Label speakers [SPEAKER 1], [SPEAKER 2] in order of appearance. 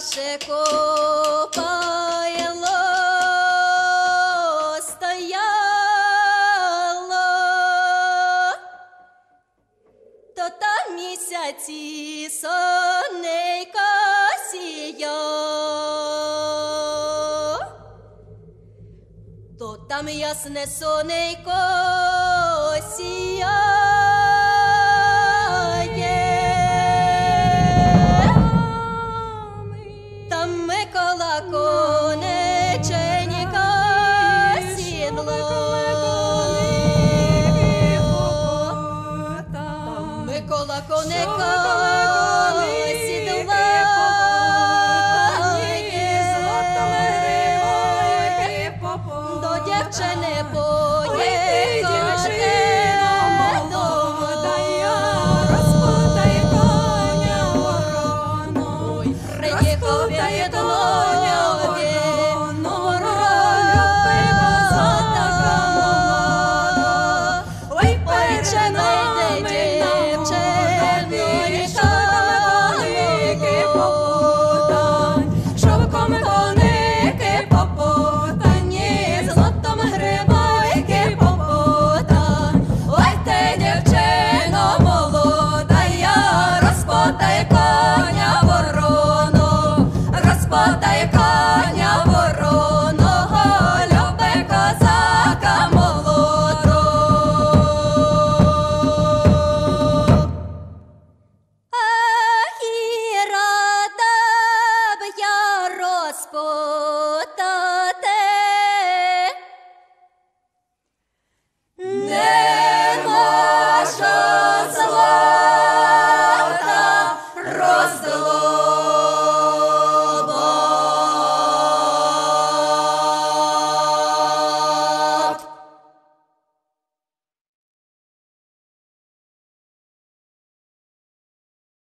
[SPEAKER 1] ваше копайло стояло, то там місяці сонейко сіяв. То там ясне сонейко сіяв. the Lord.